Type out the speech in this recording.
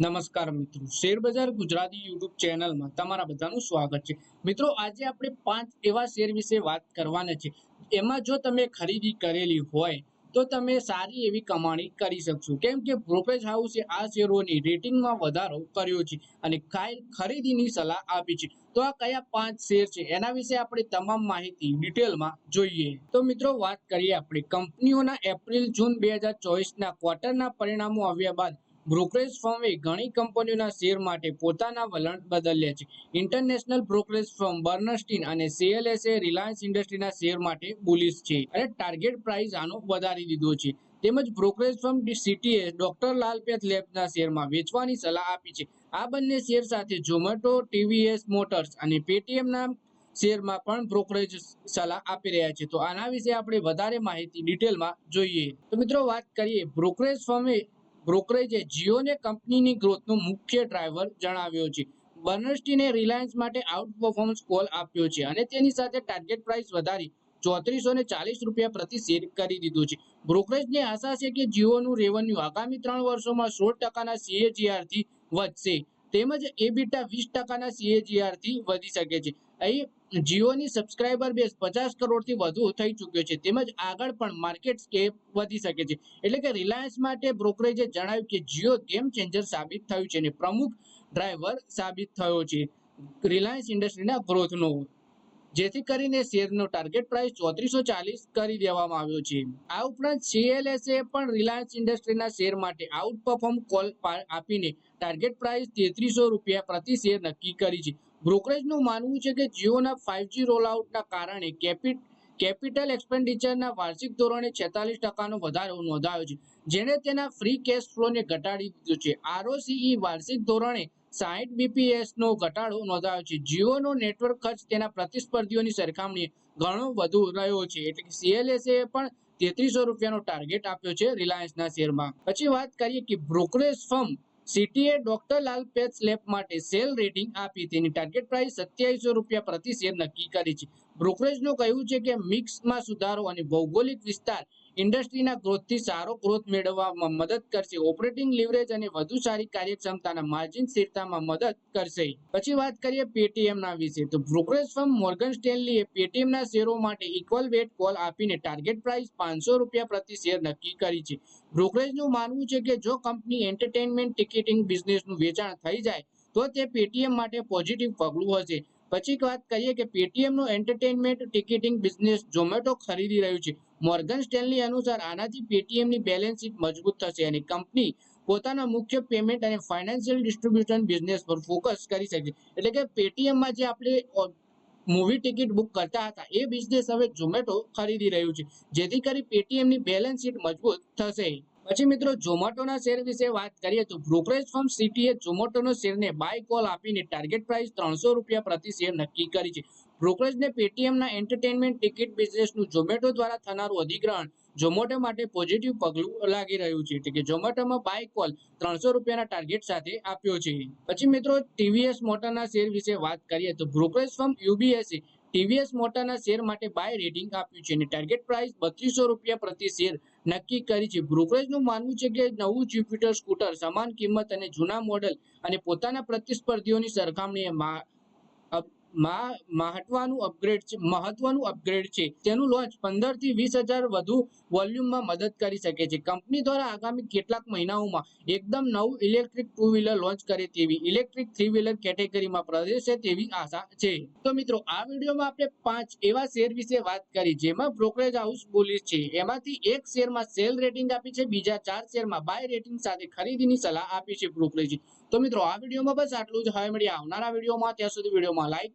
નમસ્કાર મિત્રો. શેરબજાર ગુજરાતી યુટ્યુબ ચેનલમાં તમારા બધાનું સ્વાગત છે. મિત્રો, આજે આપણે પાંચ એવા શેર વિશે વાત કરવાના છે. એમાં જો તમે ખરીદી કરેલી હોય, તો તમે સારી એવી કમાણી કરી શકશો. કેમ કે બ્રોકરેજ હાઉસે આ શેરોની રેટિંગમાં વધારો કર્યો છે અને ખરીદીની સલાહ આપી છે. તો આ કયા પાંચ શેર છે? એના વિશે આપણે તમામ માહિતી ડિટેલમાં જોઈએ. તો મિત્રો, વાત કરીએ આપણે કંપનીઓના એપ્રિલ જૂન બે હજાર ચોવીસના ક્વાર્ટરના પરિણામો આવ્યા બાદ બ્રોકરેજ ફર્મે ઘણી કંપનીઓના શેર માટે પોતાના વલણ બદલ્યા છે. ઇન્ટરનેશનલ બ્રોકરેજ ફર્મ બર્નસ્ટીન અને સીએલએસએ રિલાયન્સ ઇન્ડસ્ટ્રીના શેર માટે બુલિશ છે અને ટાર્ગેટ પ્રાઇસ આનો વધારી દીધો છે. તેમજ બ્રોકરેજ ફર્મ સીટીએ ડોક્ટર લાલપેથ લેબના શેરમાં વેચવાની સલાહ આપી છે. આ બંને શેર સાથે ઝોમેટો, ટીવીએસ મોટર્સ અને પેટીએમના શેરમાં પણ બ્રોકરેજ સલાહ આપી રહ્યા છે. તો આના વિશે આપણે વધારે માહિતી ડિટેલમાં જોઈએ. તો મિત્રો વાત કરીએ બ્રોકરેજ ફર્મે બ્રોકરેજે જીઓને કંપનીની ગ્રોથનો મુખ્ય ડ્રાઈવર જણાવ્યો છે. બર્નસ્ટીને રિલાયન્સ માટે આઉટ પરફોર્મન્સ કોલ આપ્યો છે અને તેની સાથે ટાર્ગેટ પ્રાઇસ વધારી ચોત્રીસો ને ચાલીસ રૂપિયા પ્રતિ શેર કરી દીધું છે. બ્રોકરેજને આશા છે કે જીઓનું રેવન્યુ આગામી ત્રણ વર્ષોમાં સોળ ટકાના સીએજીઆરથી વધશે. તેમજ એબીટા વીસ ટકાના સીએજીઆરથી વધી શકે છે. અહીં જીઓની સબસ્ક્રાઇબર બેઝ પચાસ કરોડથી વધુ થઈ ચૂક્યો છે. તેમજ આગળ પણ માર્કેટ સ્કેપ વધી શકે છે. એટલે કે રિલાયન્સ માટે બ્રોકરેજે જણાવ્યું કે જીઓ ગેમ ચેન્જર સાબિત થયું છે અને પ્રમુખ ડ્રાઈવર સાબિત થયો છે. રિલાયન્સ ઇન્ડસ્ટ્રીના ગ્રોથનો જેથી કરીને શેરનો ટાર્ગેટ પ્રાઇસ ચોત્રીસો ચાલીસ કરી દેવામાં આવ્યો છે. આ ઉપરાંત સીએલએસએ પણ રિલાયન્સ ઇન્ડસ્ટ્રીના શેર માટે આઉટ પરફોર્મ કોલ આપીને ટાર્ગેટ પ્રાઇસ તેત્રીસો રૂપિયા પ્રતિ શેર નક્કી કરી છે. બ્રોકરેજનું માનવું છે કે જીઓના ફાઇવજી રોલઆઉટના કારણે કેપિટ કેપિટલ એક્સપેન્ડિચરના વાર્ષિક ધોરણે છેતાલીસ ટકાનો વધારો નોંધાયો છે, જેણે તેના ફ્રી કેશ ફ્લોને ઘટાડી દીધો છે. આરઓસીઈ વાર્ષિક ધોરણે સાહીઠ બીપીએસનો ઘટાડો નોંધાયો છે. જીઓનો નેટવર્ક ખર્ચ તેના પ્રતિસ્પર્ધીઓની સરખામણીએ ઘણો વધુ રહ્યો છે. એટલે કે સીએલએસએ પણ તેત્રીસો રૂપિયાનો ટાર્ગેટ આપ્યો છે રિલાયન્સના શેરમાં. પછી વાત કરીએ કે બ્રોકરેજ ફર્મ સિટીએ ડોક્ટર લાલ પેચ લેબ માટે સેલ રેટિંગ આપી. તેની ટાર્ગેટ પ્રાઇસ સત્યાવીસો રૂપિયા પ્રતિ શેર નક્કી કરી છે. બ્રોકરેજનું કહ્યું છે કે મિક્સમાં સુધારો અને ભૌગોલિક વિસ્તાર ઇન્ડસ્ટ્રીના ગ્રોથથી સારો ગ્રોથ મેળવવામાં મદદ કરશે. ઓપરેટિંગ લિવરેજ અને વધુ સારી કાર્યક્ષમતાના માર્જિન સ્થિરતામાં મદદ કરશે. પછી વાત કરીએ પેટીએમના વિશે. તો બ્રોકરેજ ફર્મ મોર્ગન સ્ટેનલીએ પેટીએમના શેરો માટે ઇક્વલ વેટ કોલ આપીને ટાર્ગેટ પ્રાઇસ પાંચસો રૂપિયા પ્રતિ શેર નક્કી કરી છે. બ્રોકરેજનું માનવું છે કે જો કંપની એન્ટરટેનમેન્ટ ટિકિટિંગ બિઝનેસનું વેચાણ થઈ જાય, તો તે પેટીએમ માટે પોઝિટિવ પગલું હશે. પછી વાત કરીએ કે પેટીએમનું એન્ટરટેનમેન્ટ ટિકિટિંગ બિઝનેસ ઝોમેટો ખરીદી રહ્યું છે. મોર્ગન સ્ટેનલી અનુસાર આનાથી પેટીએમની બેલેન્સ શીટ મજબૂત થશે અને કંપની પોતાના મુખ્ય પેમેન્ટ અને ફાઇનાન્શિયલ ડિસ્ટ્રીબ્યુશન બિઝનેસ પર ફોકસ કરી શકે એટલે કે પેટીએમમાં જે આપણે મૂવી ટિકિટ બુક કરતા હતા, એ બિઝનેસ હવે ઝોમેટો ખરીદી રહ્યું છે. જેથી કરી પેટીએમની બેલેન્સ શીટ મજબૂત થશે. પછી મિત્રો ઝોમેટોના શેર વિશે વાત કરીએ તો બ્રોકરેજ ફર્મ સિટીએ ઝોમેટોના શેરને બાય કોલ આપીને ટાર્ગેટ પ્રાઇસ ત્રણસો રૂપિયા પ્રતિ શેર નક્કી કરી છે. બ્રોકરેજને પેટીએમના એન્ટરટેનમેન્ટ ટિકિટ બિઝનેસનું ઝોમેટો દ્વારા થનારું અધિગ્રહણ ઝોમેટો માટે પોઝિટિવ પગલું લાગી રહ્યું છે. એટલે કે ઝોમેટોમાં બાય કોલ ત્રણસો રૂપિયાના ટાર્ગેટ સાથે આપ્યો છે. પછી મિત્રો ટીવીએસ મોટરના શેર વિશે વાત કરીએ તો બ્રોકરેજ ફર્મ યુબીએસએ ટીવીએસ મોટરના શેર માટે બાય રેટિંગ આપ્યું છે અને ટાર્ગેટ પ્રાઇસ બત્રીસો રૂપિયા પ્રતિ શેર. નક્કી કરી છે. બ્રોકરેજનું માનવું છે કે નવું જ્યુપિટર સ્કૂટર સમાન કિંમત અને જૂના મોડલ અને પોતાના પ્રતિસ્પર્ધીઓની સરખામણીએ મહત્વનું અપગ્રેડ છે, મહત્વનું અપગ્રેડ છે. તેનું લોન્ચ પંદરથી વીસ હજાર વધુ વોલ્યુમમાં મદદ કરી શકે છે. કંપની દ્વારા આગામી કેટલાક મહિનાઓમાં એકદમ નવું ઇલેક્ટ્રિક ટુ વ્હીલર લોન્ચ કરે તેવી ઇલેક્ટ્રિક થ્રી વ્હીલર કેટેગરીમાં પ્રવેશે તેવી આશા છે. તો મિત્રો, આ વિડીયોમાં આપણે પાંચ એવા શેર વિશે વાત કરી, જેમાં બ્રોકરેજ હાઉસ બોલી છે. એમાંથી એક શેરમાં સેલ રેટિંગ આપી છે, બીજા ચાર શેરમાં બાય રેટિંગ સાથે ખરીદીની સલાહ આપી છે બ્રોકરેજ તો મિત્રો, આ વિડીયોમાં બસ આટલું જ. હવે મળીએ આવનારા વિડીયોમાં. ત્યાં સુધી વિડીયોમાં લાઈક